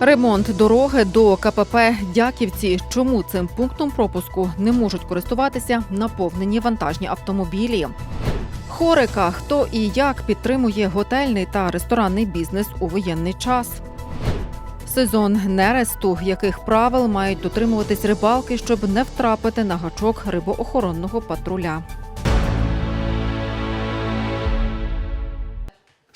Ремонт дороги до КПП Дяківці. Чому цим пунктом пропуску не можуть користуватися наповнені вантажні автомобілі? Хорика, хто і як підтримує готельний та ресторанний бізнес у воєнний час. Сезон нересту, яких правил мають дотримуватись рибалки, щоб не втрапити на гачок рибоохоронного патруля.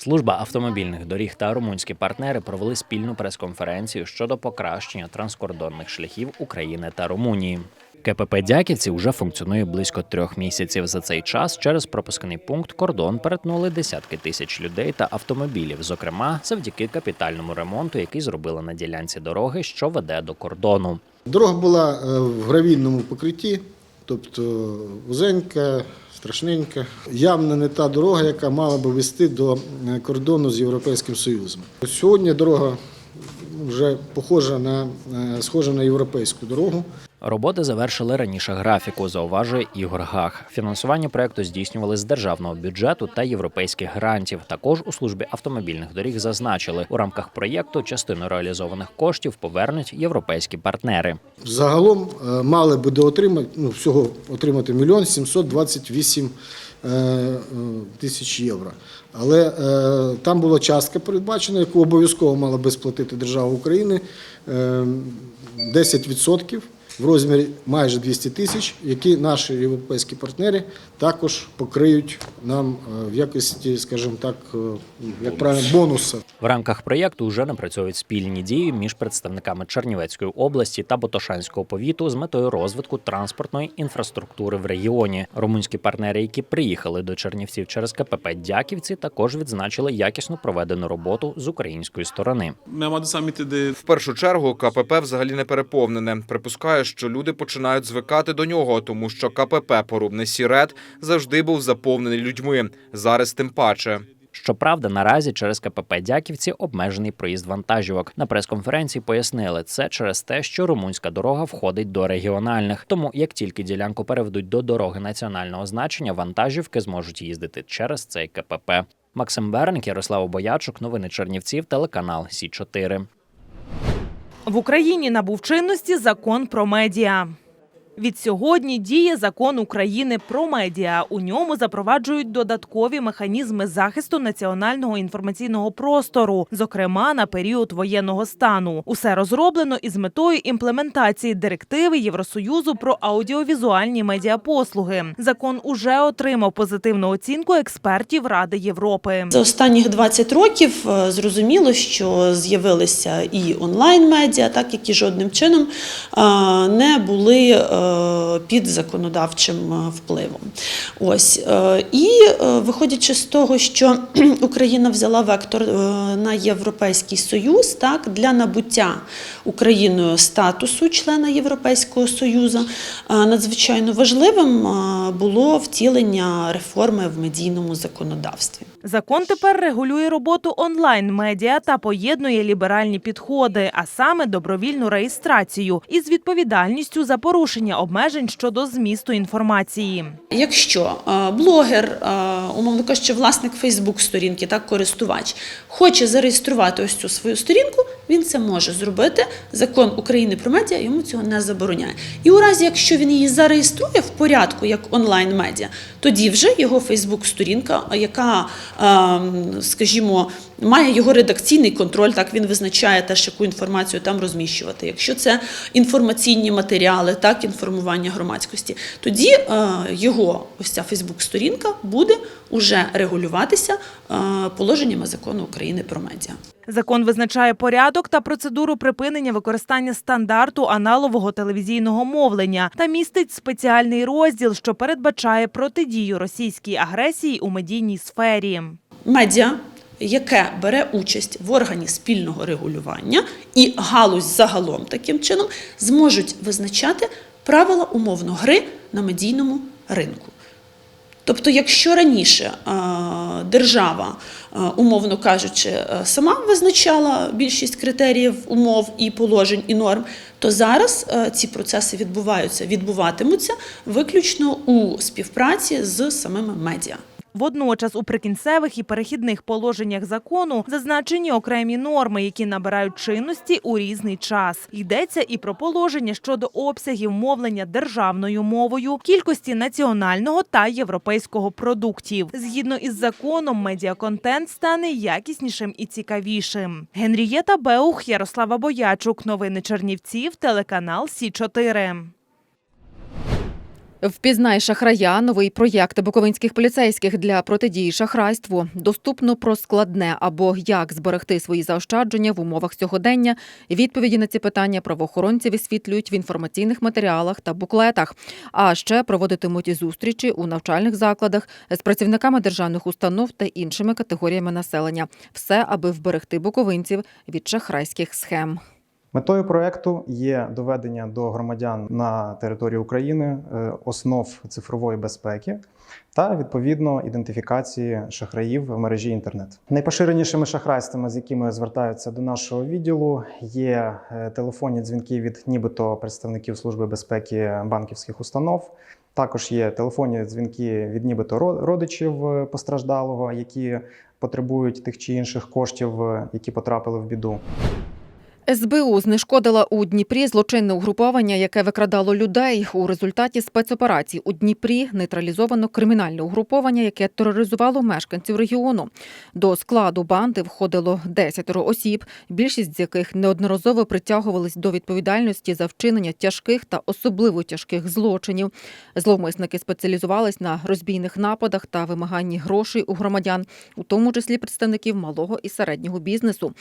Служба автомобільних доріг та румунські партнери провели спільну прес-конференцію щодо покращення транскордонних шляхів України та Румунії. КПП Дяківці вже функціонує близько трьох місяців. За цей час через пропускний пункт кордон перетнули десятки тисяч людей та автомобілів, зокрема завдяки капітальному ремонту, який зробили на ділянці дороги, що веде до кордону. Дорога була е, в гравійному покритті, тобто вузенька, страшненька. Явно не та дорога, яка мала би вести до е, кордону з Європейським Союзом. Сьогодні дорога вже похожа на е, схожа на європейську дорогу. Роботи завершили раніше графіку, зауважує Ігор Гах. Фінансування проекту здійснювали з державного бюджету та європейських грантів. Також у службі автомобільних доріг зазначили, у рамках проєкту частину реалізованих коштів повернуть європейські партнери. Загалом е, мали би отримати ну, всього отримати мільйон 728 е, е, тисяч євро. Але е, там була частка передбачена, яку обов'язково мала би сплатити держава України е, 10% в розмірі майже 200 тисяч, які наші європейські партнери також покриють нам е, в якості, скажімо так, е, як правильно, бонуса. В рамках проєкту вже напрацьовують спільні дії між представниками Чернівецької області та Ботошанського повіту з метою розвитку транспортної інфраструктури в регіоні. Румунські партнери, які приїхали до Чернівців через КПП Дяківці, також відзначили якісно проведену роботу з української сторони. В першу чергу КПП взагалі не переповнене. Припускаю, що люди починають звикати до нього, тому що КПП Порубний Сірет завжди був заповнений людьми. Зараз тим паче. Щоправда, наразі через КПП Дяківці обмежений проїзд вантажівок. На прес-конференції пояснили це через те, що румунська дорога входить до регіональних. Тому як тільки ділянку переведуть до дороги національного значення, вантажівки зможуть їздити через цей КПП. Максим Берник, Ярослав Боячук, новини Чернівців, телеканал Сі 4 В Україні набув чинності закон про медіа. Від сьогодні діє закон України про медіа. У ньому запроваджують додаткові механізми захисту національного інформаційного простору, зокрема на період воєнного стану. Усе розроблено із метою імплементації директиви Євросоюзу про аудіовізуальні медіапослуги. Закон уже отримав позитивну оцінку експертів Ради Європи. За останніх 20 років е, зрозуміло, що з'явилися і онлайн-медіа, так які жодним чином е, не були е, під законодавчим е, впливом. Ось е, і е, виходячи з того, що Україна взяла вектор е, на Європейський Союз, так для набуття Україною статусу члена Європейського Союзу, е, надзвичайно важливим е, було втілення реформи в медійному законодавстві. Закон тепер регулює роботу онлайн-медіа та поєднує ліберальні підходи, а саме добровільну реєстрацію із відповідальністю за порушення обмежень щодо змісту інформації. Якщо е, блогер, е, умовно кажучи, власник Фейсбук-сторінки, так користувач, хоче зареєструвати ось цю свою сторінку, він це може зробити. Закон України про медіа йому цього не забороняє. І у разі, якщо він її зареєструє в порядку як онлайн-медіа, тоді вже його Фейсбук-сторінка, яка, скажімо, має його редакційний контроль, так він визначає теж, яку інформацію там розміщувати. Якщо це інформаційні матеріали, так інформування громадськості, тоді його ось ця Фейсбук-сторінка буде уже регулюватися положеннями закону України про медіа. Закон визначає порядок та процедуру припинення використання стандарту аналогового телевізійного мовлення та містить спеціальний розділ, що передбачає протидію російській агресії у медійній сфері. медіа, яке бере участь в органі спільного регулювання і галузь загалом таким чином зможуть визначати правила умовно гри на медійному ринку. Тобто, якщо раніше е, держава, е, умовно кажучи, е, сама визначала більшість критеріїв, умов і положень і норм, то зараз ці процеси відбуваються, відбуватимуться виключно у співпраці з самими медіа. Водночас у прикінцевих і перехідних положеннях закону зазначені окремі норми, які набирають чинності у різний час. Йдеться і про положення щодо обсягів мовлення державною мовою, кількості національного та європейського продуктів. Згідно із законом, медіаконтент стане якіснішим і цікавішим. Генрієта Беух, Ярослава Боячук. Новини Чернівців, телеканал Сі 4 Впізнай шахрая новий проєкт буковинських поліцейських для протидії шахрайству. Доступно про складне або як зберегти свої заощадження в умовах сьогодення. Відповіді на ці питання правоохоронці висвітлюють в інформаційних матеріалах та буклетах. А ще проводитимуть зустрічі у навчальних закладах з працівниками державних установ та іншими категоріями населення. Все, аби вберегти буковинців від шахрайських схем. Метою проекту є доведення до громадян на території України е, основ цифрової безпеки та відповідно ідентифікації шахраїв в мережі інтернет. Найпоширенішими шахрайствами, з якими звертаються до нашого відділу, є е, телефонні дзвінки від нібито представників служби безпеки банківських установ. Також є телефонні дзвінки від нібито родичів е, постраждалого, які потребують тих чи інших коштів, які потрапили в біду. СБУ знешкодила у Дніпрі злочинне угруповання, яке викрадало людей. У результаті спецоперації у Дніпрі нейтралізовано кримінальне угруповання, яке тероризувало мешканців регіону. До складу банди входило 10 осіб, більшість з яких неодноразово притягувались до відповідальності за вчинення тяжких та особливо тяжких злочинів. Зловмисники спеціалізувались на розбійних нападах та вимаганні грошей у громадян, у тому числі представників малого і середнього бізнесу.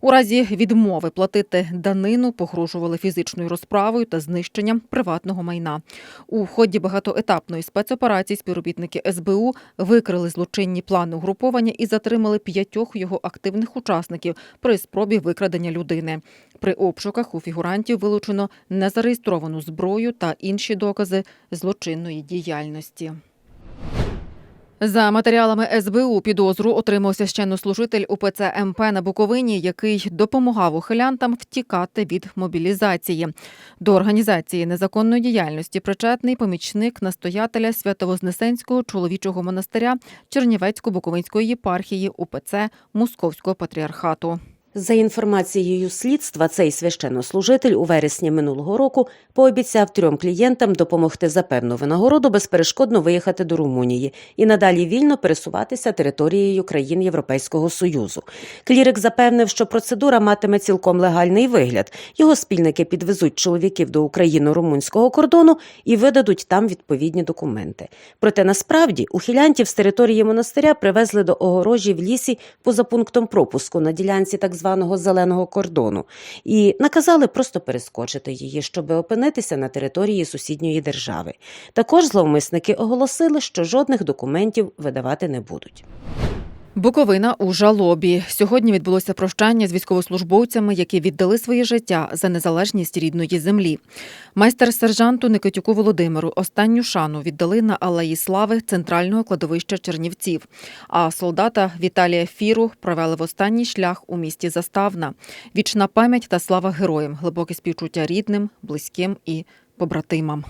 У разі відмови платити данину погрожували фізичною розправою та знищенням приватного майна. У ході багатоетапної спецоперації співробітники СБУ викрили злочинні плани угруповання і затримали п'ятьох його активних учасників при спробі викрадення людини. При обшуках у фігурантів вилучено незареєстровану зброю та інші докази злочинної діяльності. За матеріалами СБУ підозру отримав священнослужитель УПЦ МП на Буковині, який допомагав ухилянтам втікати від мобілізації. До організації незаконної діяльності причетний помічник настоятеля Святовознесенського чоловічого монастиря Чернівецько-Буковинської єпархії УПЦ Московського патріархату. За інформацією слідства, цей священнослужитель у вересні минулого року пообіцяв трьом клієнтам допомогти за певну винагороду безперешкодно виїхати до Румунії і надалі вільно пересуватися територією країн Європейського союзу. Клірик запевнив, що процедура матиме цілком легальний вигляд. Його спільники підвезуть чоловіків до україно-румунського кордону і видадуть там відповідні документи. Проте насправді ухилянтів з території монастиря привезли до огорожі в лісі поза пунктом пропуску на ділянці так званого зеленого кордону і наказали просто перескочити її, щоб опинитися на території сусідньої держави. Також зловмисники оголосили, що жодних документів видавати не будуть. Буковина у жалобі. Сьогодні відбулося прощання з військовослужбовцями, які віддали своє життя за незалежність рідної землі. Майстер сержанту Никитюку Володимиру останню шану віддали на Алеї Слави центрального кладовища Чернівців. А солдата Віталія Фіру провели в останній шлях у місті Заставна. Вічна пам'ять та слава героям, глибоке співчуття рідним, близьким і побратимам.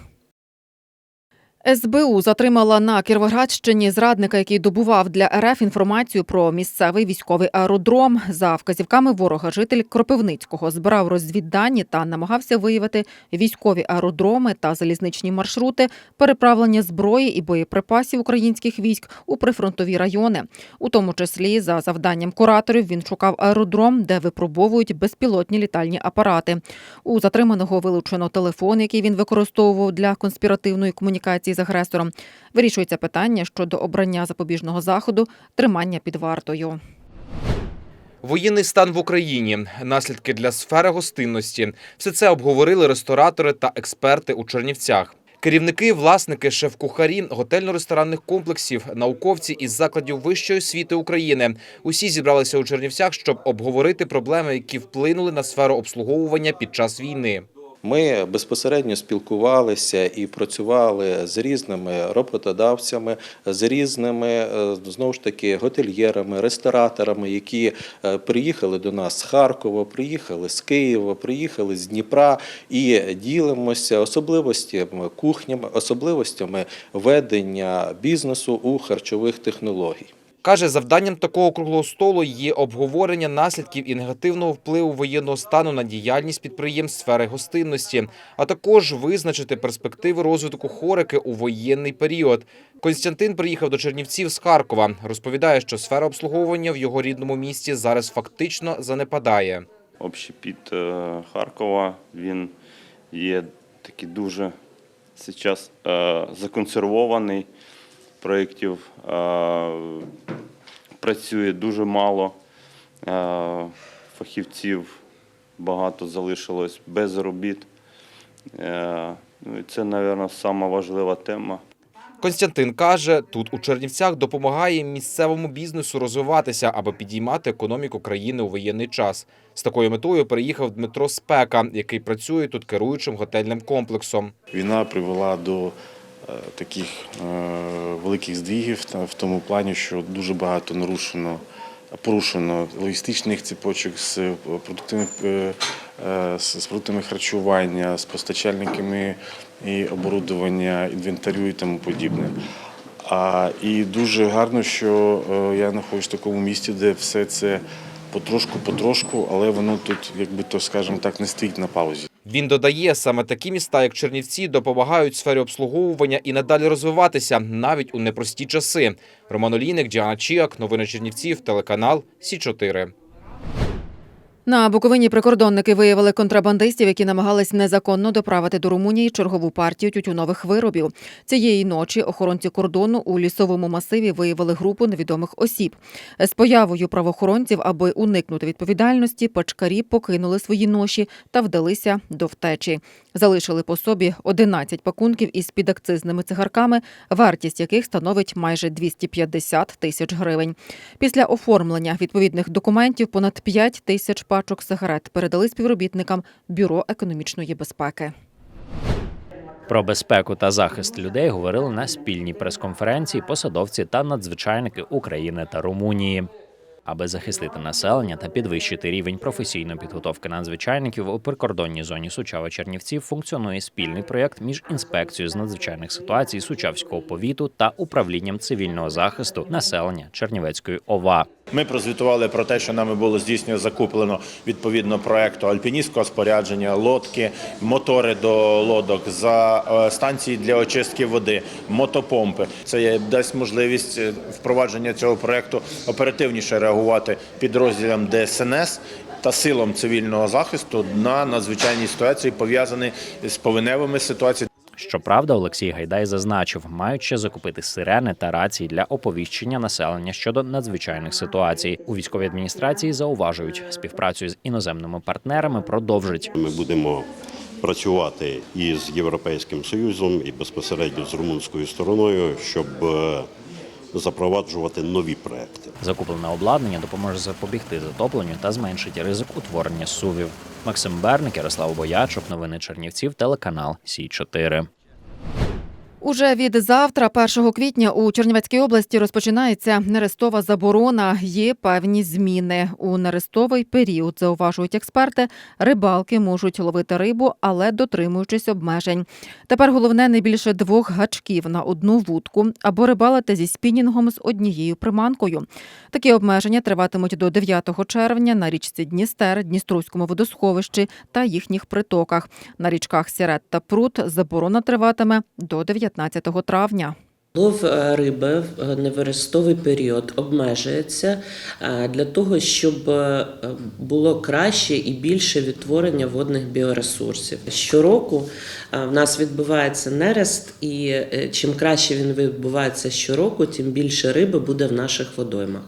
СБУ затримала на Кіровоградщині зрадника, який добував для РФ інформацію про місцевий військовий аеродром. За вказівками ворога житель Кропивницького збирав розвіддані та намагався виявити військові аеродроми та залізничні маршрути переправлення зброї і боєприпасів українських військ у прифронтові райони. У тому числі за завданням кураторів він шукав аеродром, де випробовують безпілотні літальні апарати. У затриманого вилучено телефон, який він використовував для конспіративної комунікації з агресором. Вирішується питання щодо обрання запобіжного заходу, тримання під вартою. Воєнний стан в Україні, наслідки для сфери гостинності. Все це обговорили ресторатори та експерти у Чернівцях. Керівники, власники, шеф-кухарі, готельно-ресторанних комплексів, науковці із закладів вищої освіти України. Усі зібралися у Чернівцях, щоб обговорити проблеми, які вплинули на сферу обслуговування під час війни. Ми безпосередньо спілкувалися і працювали з різними роботодавцями, з різними е, знову ж таки готельєрами, рестораторами, які е, приїхали до нас з Харкова, приїхали з Києва, приїхали з Дніпра і ділимося особливостями кухнями, особливостями ведення бізнесу у харчових технологій. Каже, завданням такого круглого столу є обговорення наслідків і негативного впливу воєнного стану на діяльність підприємств сфери гостинності, а також визначити перспективи розвитку хорики у воєнний період. Константин приїхав до Чернівців з Харкова. Розповідає, що сфера обслуговування в його рідному місті зараз фактично занепадає. общепіт е, Харкова. Він є такий дуже зараз е, законсервований. Проєктів е, працює дуже мало. Е, Фахівців багато залишилось без робіт. Е, ну, Це, мабуть, сама важлива тема. Константин каже, тут у Чернівцях допомагає місцевому бізнесу розвиватися, аби підіймати економіку країни у воєнний час. З такою метою приїхав Дмитро Спека, який працює тут керуючим готельним комплексом. Війна привела до таких е, великих здвігів в тому плані, що дуже багато нарушено, порушено логістичних цепочок з продуктами, е, е, з продуктами харчування, з постачальниками і оборудування, інвентарю і тому подібне. А, і дуже гарно, що е, я знаходжусь в такому місті, де все це потрошку-потрошку, але воно тут, якби то скажімо так, не стоїть на паузі. Він додає, саме такі міста, як Чернівці, допомагають сфері обслуговування і надалі розвиватися навіть у непрості часи. Роман Олійник, Діана Чіак, новини Чернівців, телеканал Сі 4 На Буковині прикордонники виявили контрабандистів, які намагались незаконно доправити до Румунії чергову партію тютюнових виробів. Цієї ночі охоронці кордону у лісовому масиві виявили групу невідомих осіб. З появою правоохоронців, аби уникнути відповідальності, пачкарі покинули свої ноші та вдалися до втечі. Залишили по собі 11 пакунків із підакцизними цигарками, вартість яких становить майже 250 тисяч гривень. Після оформлення відповідних документів понад 5 тисяч пачок сигарет передали співробітникам Бюро економічної безпеки. Про безпеку та захист людей говорили на спільній прес-конференції посадовці та надзвичайники України та Румунії. Аби захистити населення та підвищити рівень професійної підготовки надзвичайників у прикордонній зоні Сучава Чернівців функціонує спільний проєкт між інспекцією з надзвичайних ситуацій Сучавського повіту та управлінням цивільного захисту населення Чернівецької ОВА. Ми прозвітували про те, що нами було здійснено закуплено відповідно проекту альпіністського спорядження, лодки, мотори до лодок, за е, станції для очистки води, мотопомпи. Це дасть можливість е, впровадження цього проекту оперативніше реагувати підрозділам ДСНС. Та силам цивільного захисту на надзвичайні ситуації пов'язані з повеневими ситуаціями. Щоправда, Олексій Гайдай зазначив, мають ще закупити сирени та рації для оповіщення населення щодо надзвичайних ситуацій. У військовій адміністрації зауважують, співпрацю з іноземними партнерами продовжить. Ми будемо працювати і з Європейським Союзом, і безпосередньо з румунською стороною, щоб е, запроваджувати нові проекти. Закуплене обладнання допоможе запобігти затопленню та зменшить ризик утворення сувів. Максим Берник, Ярослав Боячук, новини Чернівців, телеканал Сі 4 Уже від завтра, 1 квітня, у Чернівецькій області розпочинається нерестова заборона. Є певні зміни у нерестовий період. Зауважують експерти. Рибалки можуть ловити рибу, але дотримуючись обмежень. Тепер головне не більше двох гачків на одну вудку або рибалити зі спінінгом з однією приманкою. Такі обмеження триватимуть до 9 червня на річці Дністер, Дністровському водосховищі та їхніх притоках. На річках Сірет та Прут заборона триватиме до 19 травня. Лов е, риби в неверестовий період обмежується е, для того, щоб е, було краще і більше відтворення водних біоресурсів. Щороку е, в нас відбувається нерест, і е, чим краще він відбувається щороку, тим більше риби буде в наших водоймах.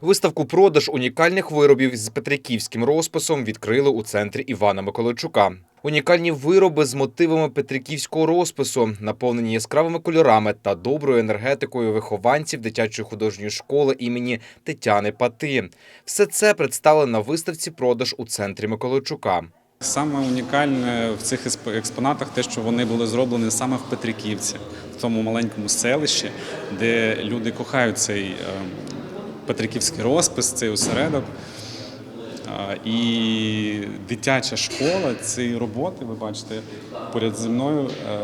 Виставку продаж унікальних виробів з петриківським розписом відкрили у центрі Івана Миколайчука. Унікальні вироби з мотивами петриківського розпису, наповнені яскравими кольорами та доброю енергетикою вихованців дитячої художньої школи імені Тетяни Пати. Все це представлено на виставці продаж у центрі Миколайчука. Саме унікальне в цих експ- експонатах те, що вони були зроблені саме в Петриківці, в тому маленькому селищі, де люди кохають цей е, Петриківський розпис, цей осередок. І дитяча школа, ці роботи, ви бачите, поряд зі мною е,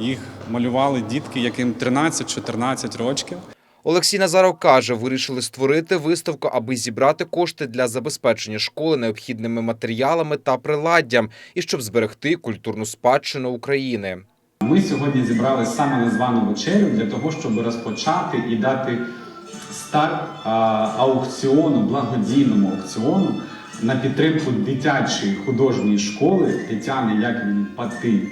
їх малювали дітки, яким 13-14 років. Олексій Назаров каже, вирішили створити виставку, аби зібрати кошти для забезпечення школи необхідними матеріалами та приладдям, і щоб зберегти культурну спадщину України. Ми сьогодні зібрали саме незвану вечерю для того, щоб розпочати і дати старт аукціону, благодійному аукціону на підтримку дитячої художньої школи Тетяни Яківни Пати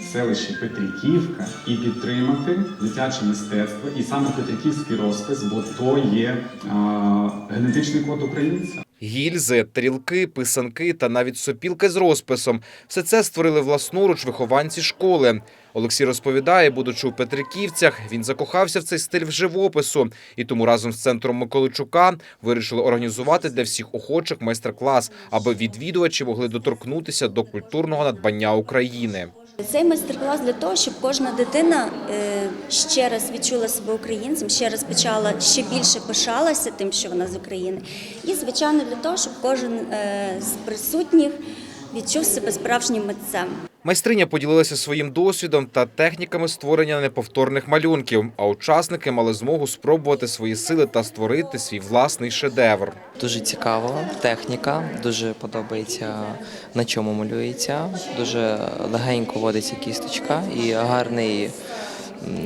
в селищі Петриківка і підтримати дитяче мистецтво і саме Петриківський розпис, бо то є а, генетичний код українця. Гільзи, тарілки, писанки та навіть сопілки з розписом – все це створили власноруч вихованці школи. Олексій розповідає, будучи у Петриківцях, він закохався в цей стиль в живопису, і тому разом з центром Миколичука вирішили організувати для всіх охочих майстер-клас, аби відвідувачі могли доторкнутися до культурного надбання України. Цей майстер-клас для того, щоб кожна дитина е, ще раз відчула себе українцем, ще раз почала ще більше пишалася тим, що вона з України. І, звичайно, для того, щоб кожен е, з присутніх відчув себе справжнім митцем. Майстриня поділилася своїм досвідом та техніками створення неповторних малюнків, а учасники мали змогу спробувати свої сили та створити свій власний шедевр. Дуже цікаво, техніка, дуже подобається на чому малюється, дуже легенько водиться кісточка і гарний,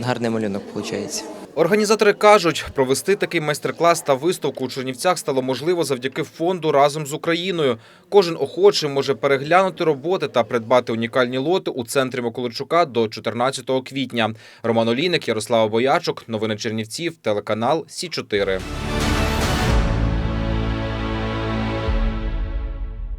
гарний малюнок виходить. Організатори кажуть, провести такий майстер-клас та виставку у Чернівцях стало можливо завдяки фонду разом з Україною. Кожен охочий може переглянути роботи та придбати унікальні лоти у центрі Миколичука до 14 квітня. Роман Олійник, Ярослава Боячок, новини Чернівців, телеканал Сі 4